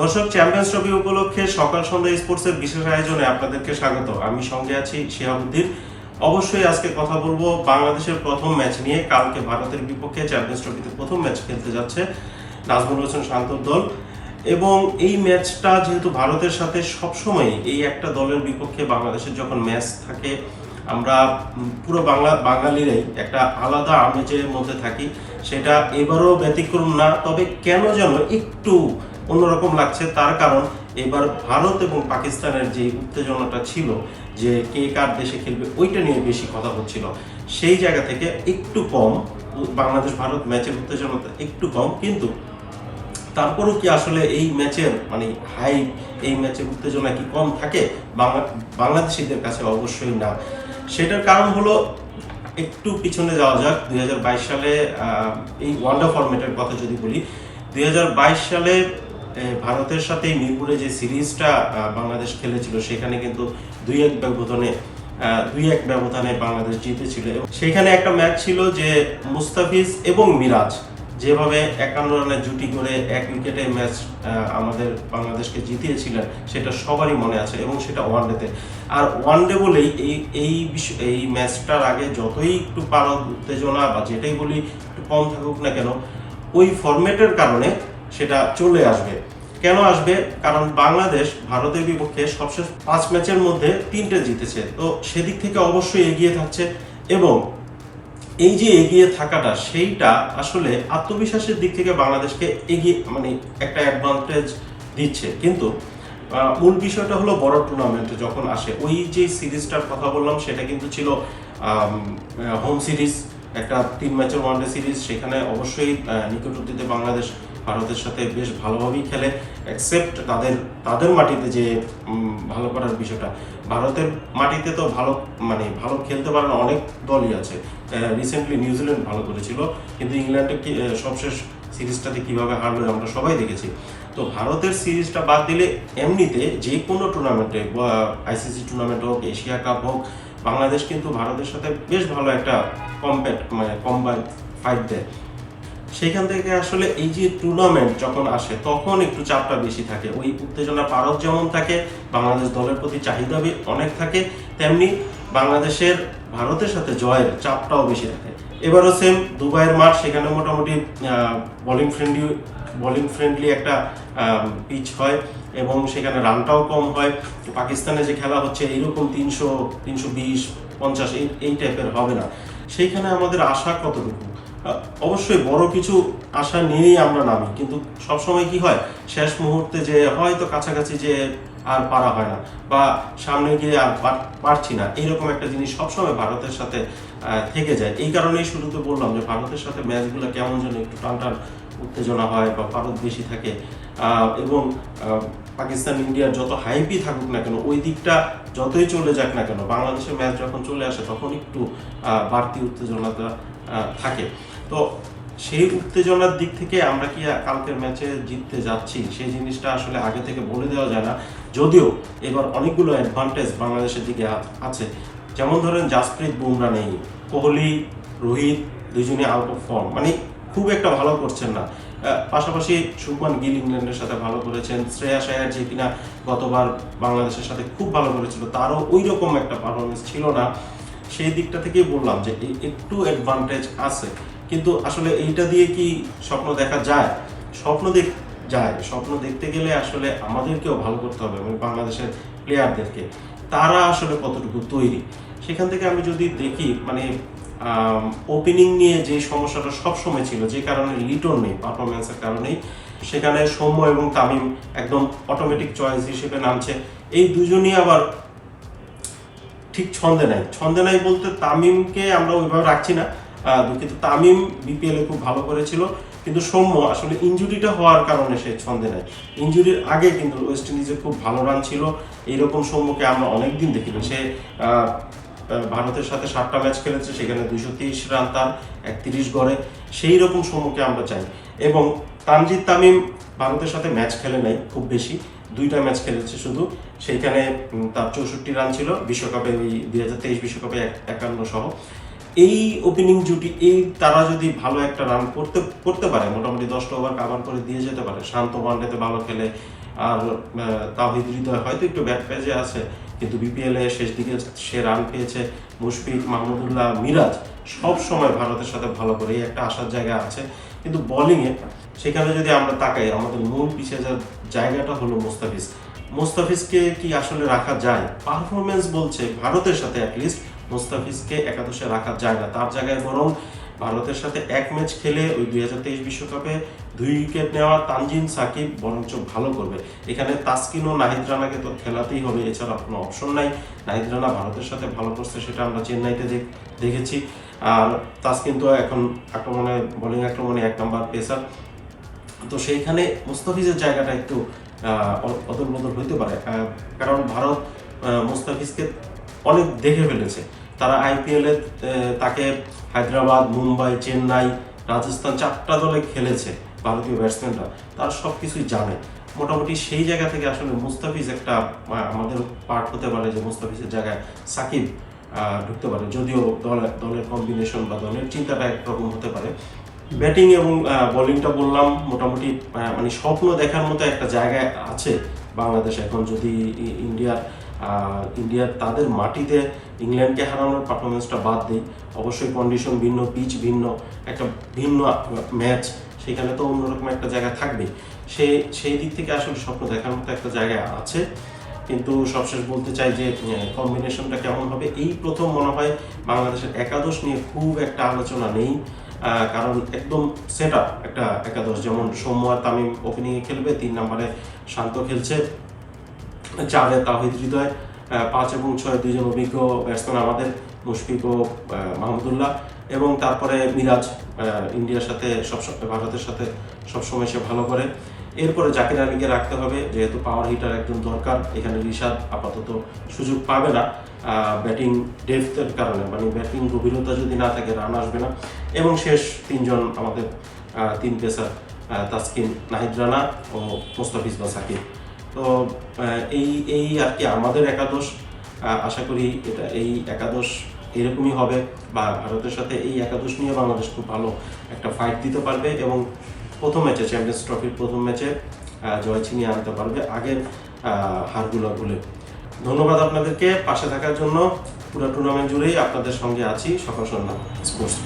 দর্শক, champions trophy উপলক্ষে সকাল সন্ধ্যা স্পোর্টসের বিশেষ আয়োজনে আপনাদেরকে স্বাগত। আমি সঙ্গে আছি শিহাবুদ্দিন। অবশ্যই আজকে কথা বলব বাংলাদেশের প্রথম ম্যাচ নিয়ে। কালকে ভারতের বিপক্ষে চ্যাম্পিয়ন্স ট্রফিতে প্রথম ম্যাচ খেলতে যাচ্ছে নাজমুল হোসেন শান্তর দল। এবং এই ম্যাচটা যেহেতু ভারতের সাথে সবসময় এই একটা দলের বিপক্ষে বাংলাদেশের যখন ম্যাচ থাকে, আমরা পুরো বাংলা, বাঙালিরাই একটা আলাদা আমেজের মধ্যে থাকি। সেটা এবারও ব্যতিক্রম না। তবে কেন যেন একটু অন্যরকম লাগছে। তার কারণ এবার ভারত এবং পাকিস্তানের যে উত্তেজনাটা ছিল যে কে কার দেশে খেলবে, ওইটা নিয়ে বেশি কথা হচ্ছিল। সেই জায়গা থেকে একটু কম, বাংলাদেশ ভারত ম্যাচের উত্তেজনাটা একটু কম, কিন্তু তারপরও কি আসলে এই ম্যাচের মানে হাই এই ম্যাচের উত্তেজনা কি কম থাকে? বাংলা, বাংলাদেশিদের কাছে অবশ্যই না। সেটার কারণ হলো একটু পিছনে যাওয়া যাক। দুই হাজার বাইশ সালে এই ওয়ান্ডার ফরম্যাটের কথা যদি বলি, দুই হাজার বাইশ সালে ভারতের সাথে মিরপুরে যে সিরিজটা বাংলাদেশ খেলেছিল, সেখানে কিন্তু দুই এক ব্যবধানে দুই এক ব্যবধানে বাংলাদেশ জিতেছিল। সেখানে একটা ম্যাচ ছিল যে মুস্তাফিজ এবং মিরাজ যেভাবে একান্ন রানের জুটি করে এক উইকেটে ম্যাচ আমাদের বাংলাদেশকে জিতিয়েছিলেন, সেটা সবারই মনে আছে এবং সেটা ওয়ান ওয়ানডেতে আর ওয়ানডে বলেই এই এই এই ম্যাচটার আগে যতই একটু পারদ, উত্তেজনা বা যেটাই বলি, একটু কম থাকুক না কেন, ওই ফরম্যাটের কারণে সেটা চলে আসবে। কেন আসবে? কারণ বাংলাদেশ ভারতের বিপক্ষে সবশেষ পাঁচ ম্যাচের মধ্যে তিনটে জিতেছে। তো সেদিক থেকে অবশ্যই এগিয়ে থাকছে এবং এই যে এগিয়ে থাকাটা, সেইটা আসলে আত্মবিশ্বাসের দিক থেকে বাংলাদেশকে এগিয়ে মানে একটা অ্যাডভান্টেজ দিচ্ছে। কিন্তু মূল বিষয়টা হলো বড় টুর্নামেন্টে যখন আসে, ওই যে সিরিজটার কথা বললাম, সেটা কিন্তু ছিল হোম সিরিজ একটা তিন ম্যাচের ওয়ানডে সিরিজ সেখানে অবশ্যই নিকটবর্তীতে বাংলাদেশ ভারতের সাথে বেশ ভালোভাবেই খেলে অ্যাকসেপ্ট তাদের তাদের মাটিতে যে ভালো করার বিষয়টা। ভারতের মাটিতে তো ভালো মানে ভালো খেলতে পারে না অনেক দলই আছে। রিসেন্টলি নিউজিল্যান্ড ভালো করেছিল, কিন্তু ইংল্যান্ডে সবশেষ সিরিজটাতে কীভাবে হারলো আমরা সবাই দেখেছি। তো ভারতের সিরিজটা বাদ দিলে এমনিতে যে কোনো টুর্নামেন্টে আইসিসি টুর্নামেন্ট হোক এশিয়া কাপ হোক, বাংলাদেশ কিন্তু ভারতের সাথে বেশ ভালো একটা কম্প্যাক্ট মানে কম্বাইন ফাইট দেয়। সেইখান থেকে আসলে এই যে টুর্নামেন্ট যখন আসে, তখন একটু চাপটা বেশি থাকে। ওই উত্তেজনা পারদ যেমন থাকে, বাংলাদেশ দলের প্রতি চাহিদা অনেক থাকে, তেমনি বাংলাদেশের, ভারতের সাথে জয়ের চাপটাও বেশি থাকে। এবারও সেম দুবাইয়ের মাঠ, সেখানে মোটামুটি বোলিং ফ্রেন্ডলি বোলিং ফ্রেন্ডলি একটা পিচ হয় এবং সেখানে রানটাও কম হয়। পাকিস্তানে যে খেলা হচ্ছে, এইরকম তিনশো তিনশো বিশ, পঞ্চাশ, এই এই টাইপের হবে না। সেইখানে আমাদের আশা কতটুকু? অবশ্যই বড় কিছু আশা নিয়েই আমরা নামি, কিন্তু সবসময় কি হয়, শেষ মুহূর্তে যে হয়তো কাছাকাছি যে আর পারা হয় না, বা সামনে গিয়ে আর পার- পারছি না, এইরকম একটা জিনিস সবসময় ভারতের সাথে থেকে যায়। এই কারণেই শুরুতে বললাম যে ভারতের সাথে ম্যাচগুলো কেমন যেন একটু টান উত্তেজনা হয়, বা ভারত বেশি থাকে এবং পাকিস্তান ইন্ডিয়ার যত হাইপই থাকুক না কেন, ওই দিকটা যতই চলে যাক না কেন, বাংলাদেশের ম্যাচ যখন চলে আসে, তখন একটু বাড়তি উত্তেজনাটা থাকে। তো সেই উত্তেজনার দিক থেকে আমরা কি কালকের ম্যাচে জিততে যাচ্ছি? সেই জিনিসটা আসলে আগে থেকে বলে দেওয়া যায় না। যদিও এবার অনেকগুলো অ্যাডভান্টেজ বাংলাদেশের দিকে আছে। যেমন ধরেন জাসপ্রীত বুমরা নেই, কোহলি, রোহিত দুজনে আউট অফ ফর্ম মানে খুব একটা ভালো করছেন না। পাশাপাশি শুভমান গিল ইংল্যান্ডের সাথে ভালো করেছেন। শ্রেয়া আয়ার যে কিনা গতবার বাংলাদেশের সাথে খুব ভালো করেছিল, তারও ওই রকম একটা পারফরমেন্স ছিল না। সেই দিকটা থেকেই বললাম যে একটু অ্যাডভান্টেজ আছে। কিন্তু আসলে এইটা দিয়ে কি স্বপ্ন দেখা যায়? স্বপ্ন দেখ যায়। স্বপ্ন দেখতে গেলে আসলে আমাদেরকেও ভালো করতে হবে এবং বাংলাদেশের প্লেয়ারদেরকে তারা আসলে কতটুকু তৈরি? সেখান থেকে আমি যদি দেখি মানে ওপেনিং নিয়ে যে সমস্যাটা সবসময় ছিল, যে কারণে লিটন নেই পারফরমেন্সের কারণেই সেখানে সৌম্য এবং তামিম একদম অটোমেটিক চয়েস হিসেবে নামছে। এই দুজনই আবার ঠিক ছন্দে নাই। ছন্দে নাই বলতে তামিমকে আমরা ওইভাবে রাখছি না। দুঃখিত, তামিম বিপিএল খুব ভালো করেছিল, কিন্তু সৌম্য আসলে ইঞ্জুরিটা হওয়ার কারণে সে ছন্দে নাই। ইঞ্জুরির আগে কিন্তু ওয়েস্ট ইন্ডিজে খুব ভালো রান ছিল। এইরকম সৌম্যকে আমরা অনেকদিন দেখিনি। সে ভারতের সাথে সাতটা ম্যাচ খেলেছে সেখানে দুইশো তিরিশ রান তার একত্রিশ গড়ে। সেই রকম সৌম্যকে আমরা চাই। এবং তানজিদ তামিম ভারতের সাথে ম্যাচ খেলে নাই খুব বেশি। দুইটা ম্যাচ খেলেছে শুধু। সেইখানে তার চৌষট্টি রান ছিল বিশ্বকাপে ওই দুই হাজার তেইশ বিশ্বকাপে একান্ন সহ। এই ওপেনিং জুটি এই তারা যদি ভালো একটা রান করতে করতে পারে মোটামুটি দশটা ওভার কাভার করে দিয়ে যেতে পারে শান্ত ওয়ানডেতে ভালো খেলে আর আহ, তাওহিদ হৃদয় হয়তো একটু ব্যাক পেজে আছে কিন্তু বিপিএল এ শেষ দিকে সে রান পেয়েছে মুশফিক, মাহমুদুল্লাহ, মিরাজ। সব সময় ভারতের সাথে ভালো করে একটা আসার জায়গা আছে। কিন্তু বোলিংয়ে সেখানে যদি আমরা তাকাই, আমাদের মূল পিছিয়ে যাওয়ার জায়গাটা হলো মোস্তাফিজ। মোস্তাফিজকে কি আসলে রাখা যায়? পারফরমেন্স বলছে ভারতের সাথে অ্যাটলিস্ট মোস্তাফিজকে একাদশে রাখা যায় না তার জায়গায় বরং ভারতের সাথে এক ম্যাচ খেলে ওই দুই হাজার তেইশ বিশ্বকাপে দুই উইকেট নেওয়া তানজিন সাকিব বরঞ্চ ভালো করবে। এখানে তাসকিন ও নাহিদ রানাকে তো খেলাতেই হবে, এছাড়া কোনো অপশন নাই। নাহিদ রানা ভারতের সাথে ভালো করছে সেটা আমরা চেন্নাইতে দেখেছি। আর তাসকিন তো এখন আক্রমণে বোলিং আক্রমণে এক নম্বর পেসার তো সেইখানে মুস্তাফিজের জায়গাটা একটু অদল বদল হইতে পারে। কারণ ভারত মুস্তাফিজকে অনেক দেখে ফেলেছে। তারা আইপিএল, এ, তাকে হায়দ্রাবাদ, মুম্বাই, চেন্নাই, রাজস্থান চারটা দলে খেলেছে ভারতীয় ব্যাটসম্যানরা। তারা সব কিছুই জানে। মোটামুটি সেই জায়গা থেকে আসলে মুস্তাফিজ একটা আমাদের পার্ট হতে পারে যে মুস্তাফিজের জায়গায় সাকিব ঢুকতে পারে। যদিও দলের দলের কম্বিনেশন বা দলের চিন্তাটা একরকম হতে পারে। ব্যাটিং এবং বোলিংটা বললাম, মোটামুটি মানে স্বপ্ন দেখার মতো একটা জায়গায় আছে বাংলাদেশ এখন। যদি ইন্ডিয়ার আহ, ইন্ডিয়ার তাদের মাটিতে ইংল্যান্ডকে হারানোর পারফরমেন্সটা বাদ দিই। অবশ্যই কন্ডিশন ভিন্ন পিচ ভিন্ন একটা ভিন্ন ম্যাচ সেখানে তো অন্যরকম একটা জায়গা থাকবে সে সেই দিক থেকে আসলে স্বপ্ন দেখার মতো একটা জায়গা আছে। কিন্তু সবশেষ বলতে চাই যে কম্বিনেশনটা কেমন হবে? এই প্রথম মনে হয় বাংলাদেশের একাদশ নিয়ে খুব একটা আলোচনা নেই। কারণ একদম সেট একটা একাদশ। যেমন সৌম্য আর তামিম ওপেনিংয়ে খেলবে তিন নম্বরে শান্ত খেলছে। চারে তাহিদ হৃদয় পাঁচ এবং ছয় দুইজন অভিজ্ঞ ব্যাটসম্যান আমাদের মুশফিক ও মাহমুদুল্লাহ এবং তারপরে মিরাজ ইন্ডিয়ার সাথে সবসময় ভারতের সাথে সবসময় সে ভালো করে। এরপরে জাকির আলীকে রাখতে হবে, যেহেতু পাওয়ার হিটার একজন দরকার, এখানে রিশাদ আপাতত সুযোগ পাবে না। ব্যাটিং ডেপথের কারণে মানে ব্যাটিং গভীরতা যদি না থাকে রান আসবে না। এবং শেষ তিনজন আমাদের তিন পেসার তাসকিন নাহিদ রানা ও মোস্তাফিজ বা সাকিব তো এই এই আর কি আমাদের একাদশ আশা করি এটা এই একাদশ এরকমই হবে বা ভারতের সাথে এই একাদশ নিয়ে বাংলাদেশ খুব ভালো একটা ফাইট দিতে পারবে এবং প্রথম ম্যাচে চ্যাম্পিয়ন্স ট্রফির প্রথম ম্যাচে জয় ছিনিয়ে আনতে পারবে আগের হারগুলো ভুলে। ধন্যবাদ আপনাদেরকে। পাশে থাকার জন্য পুরো টুর্নামেন্ট জুড়েই আপনাদের সঙ্গে আছি। সকাল সন্ধ্যা। স্পোর্টস